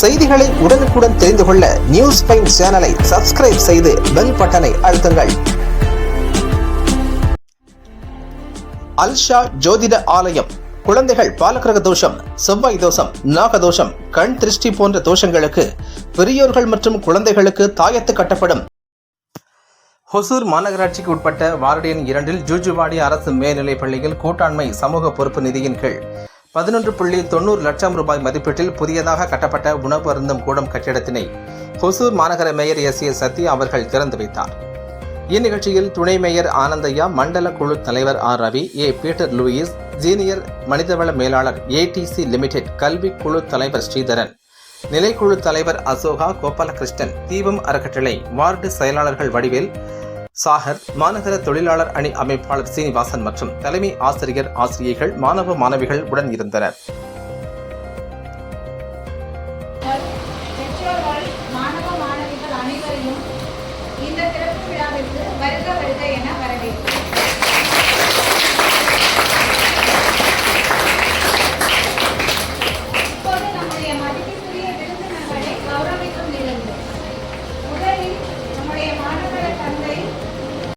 செய்திகளை உடனுக்குடன் தெரிந்து கொள்ள நியூஸ் பைன் சேனலை சப்ஸ்கிரைப் செய்து பெல் பட்டனை அழுத்துங்கள். அல்ஷா ஜோதிட ஆலயம். குழந்தைகள் பாலக்கிரக தோஷம் செவ்வாய் தோஷம் நாக தோஷம் கண் திருஷ்டி போன்ற தோஷங்களுக்கு பெரியோர்கள் மற்றும் குழந்தைகளுக்கு தாயத்து கட்டப்படும். ஹொசூர் மாநகராட்சிக்கு உட்பட்ட வார்டு எண் இரண்டில் ஜூஜுவாடி அரசு மேல்நிலைப் பள்ளியில் கூட்டாண்மை சமூக பொறுப்பு நிதியின் கீழ் பதினொன்று புள்ளி தொண்ணூறு லட்சம் ரூபாய் மதிப்பீட்டில் புதியதாக கட்டப்பட்ட உணவு அருந்தும் கூடம் கட்டிடத்தினை ஹொசூர் மாநகர மேயர் எஸ் ஏ சத்யா அவர்கள் திறந்து வைத்தார். இந்நிகழ்ச்சியில் துணை மேயர் ஆனந்தையா மண்டல குழு தலைவர் R Ravi A Peter Louis junior மனிதவள மேலாளர் ஏடிசி லிமிடெட் கல்வி குழு தலைவர் ஸ்ரீதரன் நிலைக்குழு தலைவர் அசோகா கோபாலகிருஷ்ணன் தீபம் அறக்கட்டளை வார்டு செயலாளர்கள் வடிவேல் சாகர் மாநகர தொழிலாளர் அணி அமைப்பாளர் சீனிவாசன் மற்றும் தலைமை ஆசிரியர் ஆசிரியைகள் மாணவ மாணவிகள் உடன் இருந்தனர்.